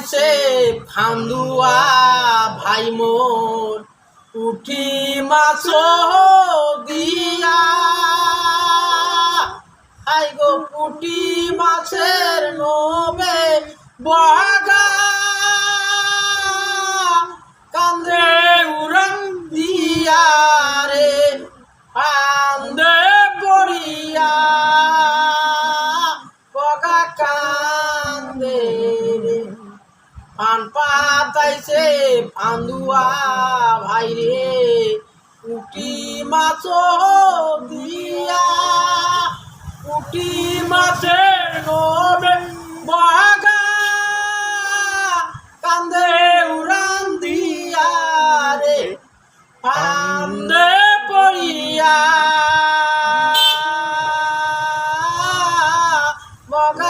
পাতাইছে ফান্দুয়া ভাই মোর উঠি মাছ দিয়া। আই গো পুটি মাছের নবে বগা কান্দে উড়ন দিয়া রে কান্দে ফান পাতাইছে ফান্দুয়া ভাইরে পুটি মাছ দিয়া। পুটি মাছে নবে বাগা, কান্দে উড়ান দিয়া রে, কান্দে পড়িয়া। বগা